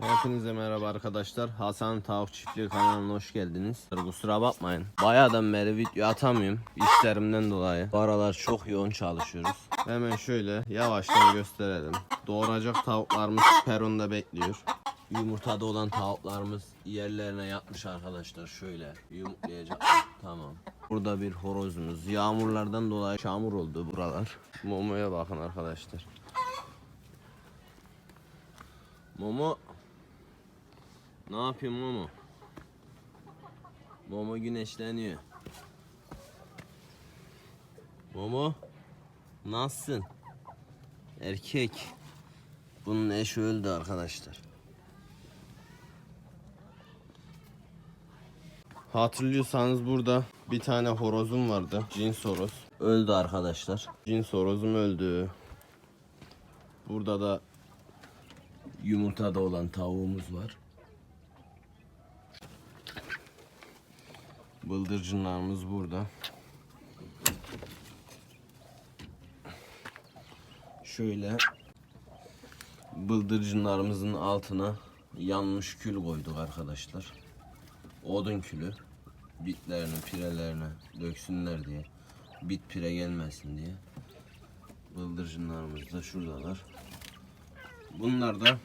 Hepinize merhaba arkadaşlar. Hasan Tavuk Çiftliği kanalına hoş geldiniz. Kusura bakmayın. Bayağıdan beri video atamıyorum. İşlerimden dolayı. Bu aralar çok yoğun çalışıyoruz. Hemen şöyle yavaştan gösterelim. Doğuracak tavuklarımız peronda bekliyor. Yumurtada olan tavuklarımız yerlerine yatmış arkadaşlar. Şöyle yumurtlayacak. Tamam. Burada bir horozumuz. Yağmurlardan dolayı çamur oldu buralar. Momo'ya bakın arkadaşlar. Momo ne yapıyorsun Momo? Momo güneşleniyor. Momo nasılsın? Erkek. Bunun eşi öldü arkadaşlar. Hatırlıyorsanız burada bir tane horozum vardı. Cins horoz. Öldü arkadaşlar. Cins horozum öldü. Burada da yumurtada olan tavuğumuz var. Bıldırcınlarımız burada. Şöyle bıldırcınlarımızın altına yanmış kül koyduk arkadaşlar. Odun külü. Bitlerini, pirelerini döksünler diye. Bit pire gelmesin diye. Bıldırcınlarımız da şuradalar. Bunlar da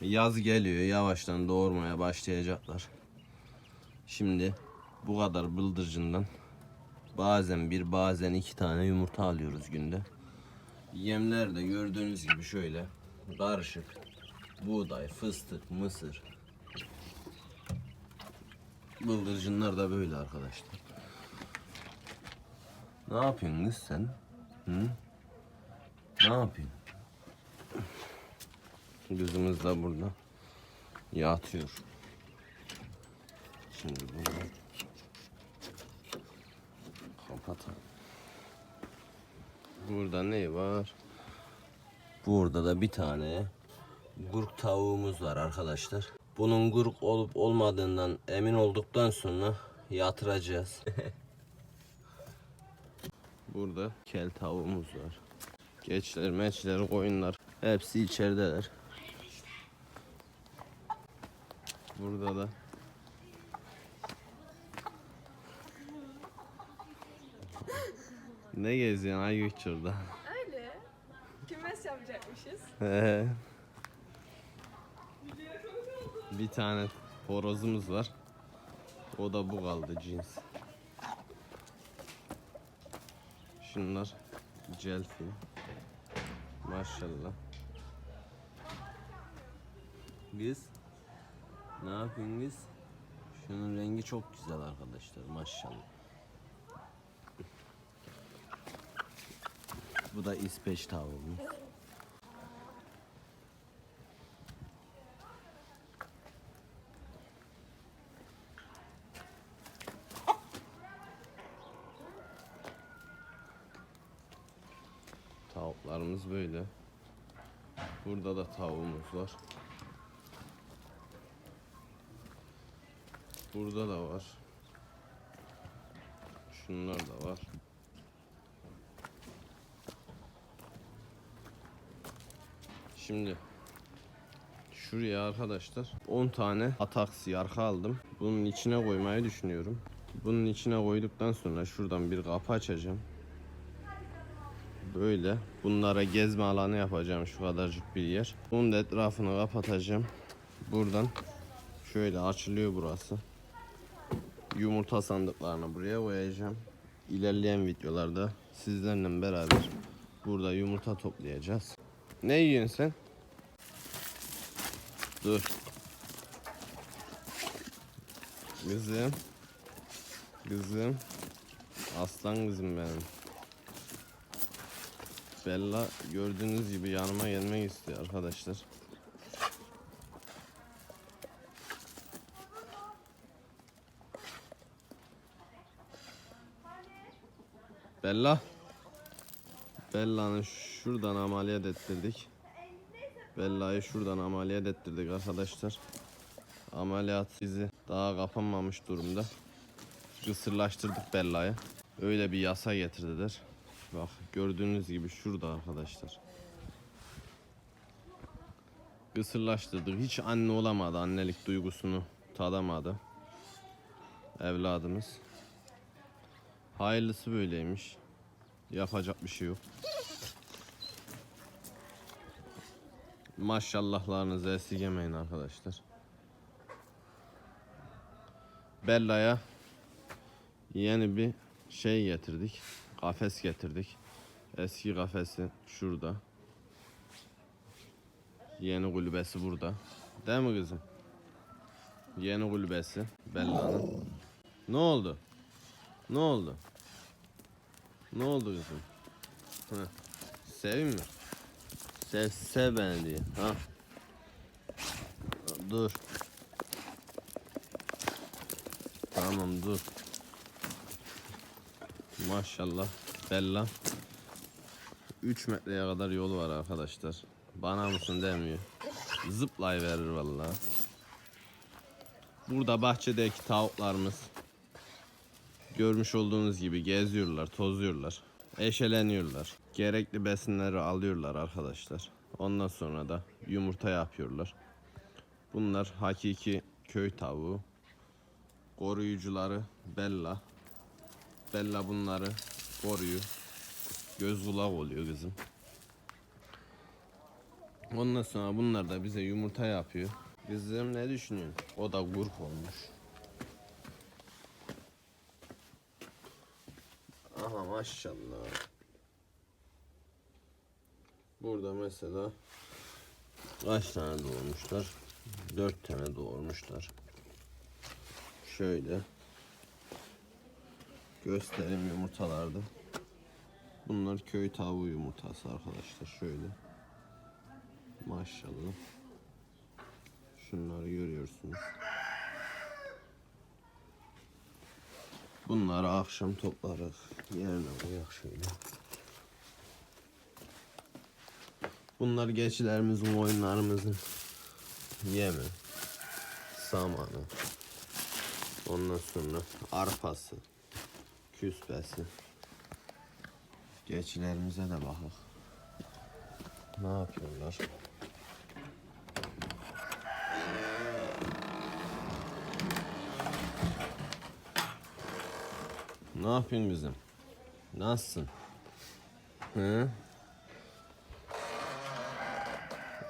yaz geliyor. Yavaştan doğurmaya başlayacaklar. Şimdi bu kadar bıldırcından bazen bir bazen iki tane yumurta alıyoruz günde. Yemler de gördüğünüz gibi şöyle karışık. Buğday, fıstık, mısır. Bıldırcınlar da böyle arkadaşlar. Ne yapıyorsun kız sen? Hı? Ne yapıyorsun? Kızımız da burada yatıyor. Şimdi bunu kapatalım. Burada ne var? Burada da bir tane gurk tavuğumuz var arkadaşlar. Bunun gurk olup olmadığından emin olduktan sonra yatıracağız. Burada kel tavuğumuz var. Geçler, meçler, koyunlar hepsi içerideler. Burada da Ne geziyorsun ay şurada? Öyle. Kümes yapacakmışız. He. bir tane horozumuz var. O da bu kaldı cins. Şunlar celfi. Maşallah. Kız. Ne yapıyorsun kız? Şunun rengi çok güzel arkadaşlar maşallah. Bu da İsveç tavuğumuz. Tavuklarımız böyle. Burada da tavuğumuz var. Burada da var. Şunlar da var. Şimdi şuraya arkadaşlar 10 tane ataks yarka aldım. Bunun içine koymayı düşünüyorum. Bunun içine koyduktan sonra şuradan bir kapı açacağım. Böyle bunlara gezme alanı yapacağım şu kadarcık bir yer. Bunun da etrafını kapatacağım. Buradan şöyle açılıyor burası. Yumurta sandıklarını buraya koyacağım. İlerleyen videolarda sizlerle beraber burada yumurta toplayacağız. Ne yiyorsun sen? Dur. Kızım. Kızım. Aslan kızım benim. Bella gördüğünüz gibi yanıma gelmek istiyor arkadaşlar. Bella. Bella'nı şuradan ameliyat ettirdik. Bella'yı şuradan ameliyat ettirdik arkadaşlar. Ameliyat bizi daha kapanmamış durumda. Kısırlaştırdık Bella'yı. Öyle bir yasa getirdiler. Bak gördüğünüz gibi şurada arkadaşlar. Kısırlaştırdık. Hiç anne olamadı. Annelik duygusunu tadamadı. Evladımız. Hayırlısı böyleymiş. Yapacak bir şey yok. Maşallahlarınızı esirgemeyin arkadaşlar. Bella'ya yeni bir şey getirdik. Kafes getirdik. Eski kafesi şurada. Yeni kulübesi burada. Değil mi kızım? Yeni kulübesi Bella'nın. Ne oldu? Ne oldu? Ne oldu kızım? Heh. Mi? Sev, sev beni diye. Ha. Dur. Tamam dur. Maşallah. Bella. 3 metreye kadar yolu var arkadaşlar. Bana mısın demiyor. Zıplay verir vallahi. Burada bahçedeki tavuklarımız görmüş olduğunuz gibi geziyorlar, tozuyorlar, eşeleniyorlar. Gerekli besinleri alıyorlar arkadaşlar. Ondan sonra da yumurta yapıyorlar. Bunlar hakiki köy tavuğu. Koruyucuları Bella. Bella bunları koruyor. Göz kulak oluyor kızım. Ondan sonra bunlar da bize yumurta yapıyor. Kızım ne düşünüyorsun? O da gurk olmuş. Maşallah. Burada mesela kaç tane doğurmuşlar? Dört tane doğurmuşlar. Şöyle göstereyim yumurtalarda. Bunlar köy tavuğu yumurtası arkadaşlar. Şöyle. Maşallah. Şunları görüyorsunuz. Bunları akşam toplarız. Yerine koyak şöyle. Bunlar geçilerimizin, oyunlarımızın yemi, samanı, ondan sonra arpası, küspesi. Geçilerimize de bakak. Ne yapıyorlar? Ne yapıyorsun bizim? Nasılsın? Hı?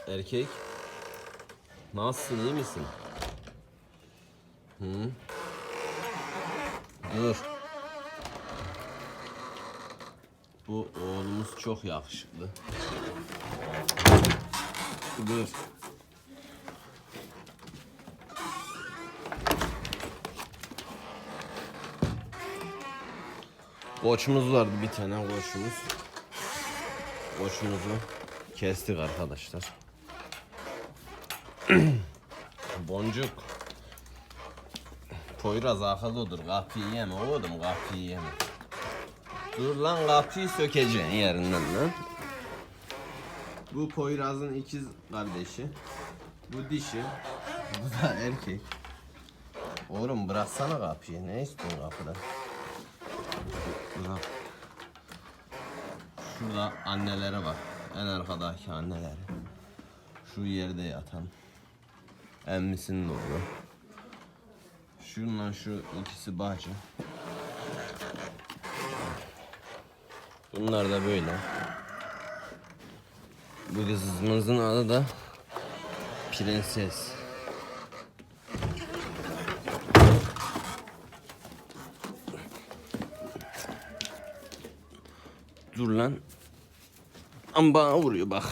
Erkek? Nasılsın iyi misin? Hı? Dur. Bu oğlumuz çok yakışıklı. Dur. Koçumuz vardı bir tane koçumuz. Koçumuzu kestik arkadaşlar. Boncuk. Poyraz akıllıdır. Kapıyı yeme oğlum kapıyı yeme. Dur lan kapıyı sökeceksin yerinden lan. Bu Poyraz'ın ikiz kardeşi. Bu dişi. Bu da erkek. Oğlum bıraksana kapıyı. Ne istiyorsun kapıda? Bırak. Şurada anneleri var. En arkadaki anneleri. Şu yerde yatan. Emmisinin oğlu. Şundan şu ikisi bacı. Bunlar da böyle. Bu kızımızın adı da Prenses. Dur lan. Ama bana vuruyor bak.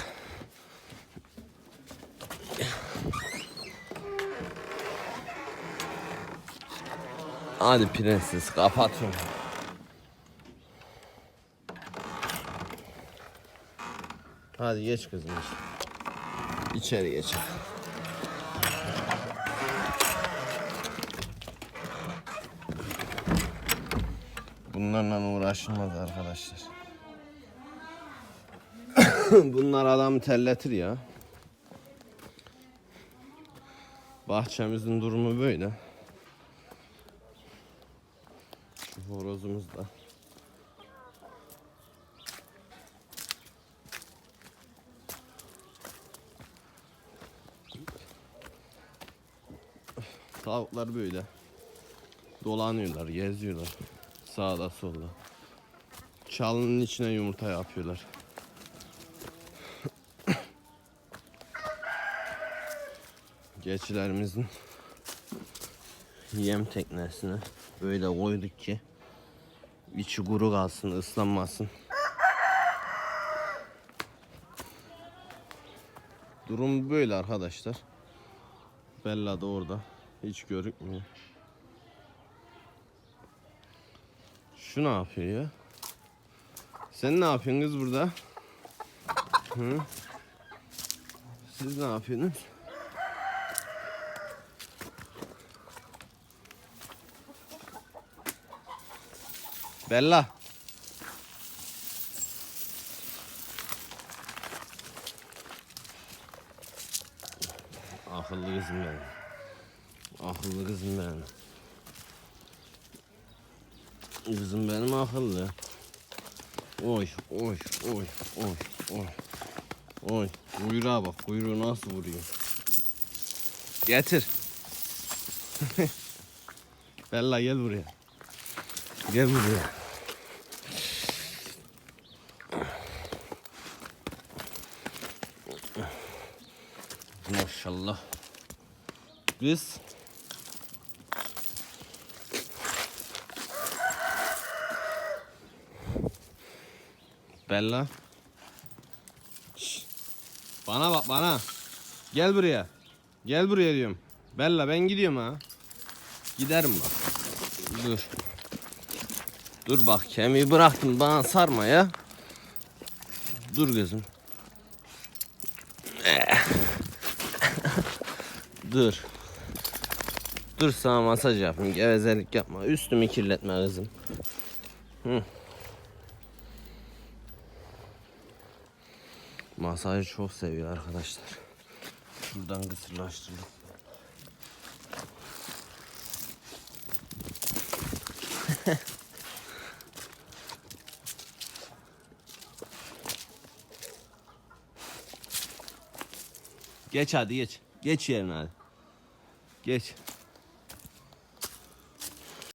Hadi prenses kapatıyorum. Hadi geç kızım. İçeri geç. Bunlarla uğraşılmaz arkadaşlar. Bunlar adamı terletir ya. Bahçemizin durumu böyle. Horozumuz da. Tavuklar böyle. Dolanıyorlar, geziyorlar. Sağda solda. Çalının içine yumurta yapıyorlar. Geçilerimizin yem teknesine böyle koyduk ki içi kuru kalsın, ıslanmasın. Durum böyle arkadaşlar. Bella da orada. Hiç görükmüyor. Şu ne yapıyor ya? Sen ne yapıyorsun kız burada? Hı? Siz ne yapıyorsunuz? Bella. Akıllı kızım benim. Akıllı kızım benim. Kızım benim akıllı. Oy oy oy oy oy. Oy kuyruğa bak kuyruğu nasıl vuruyor. Getir. Bella gel buraya. Gel buraya. Maşallah. Kız. Bella. Şşt. Bana bak bana. Gel buraya. Gel buraya diyorum. Bella ben gidiyorum ha. Giderim bak. Dur. Dur bak kemiği bıraktım bana sarma ya. Dur kızım. Dur. Dur sana masaj yapayım. Gevezelik yapma. Üstümü kirletme kızım. Hı. Masajı çok seviyor arkadaşlar. Şuradan kısırlaştırdık. Geç hadi geç. Geç yerine hadi. Geç.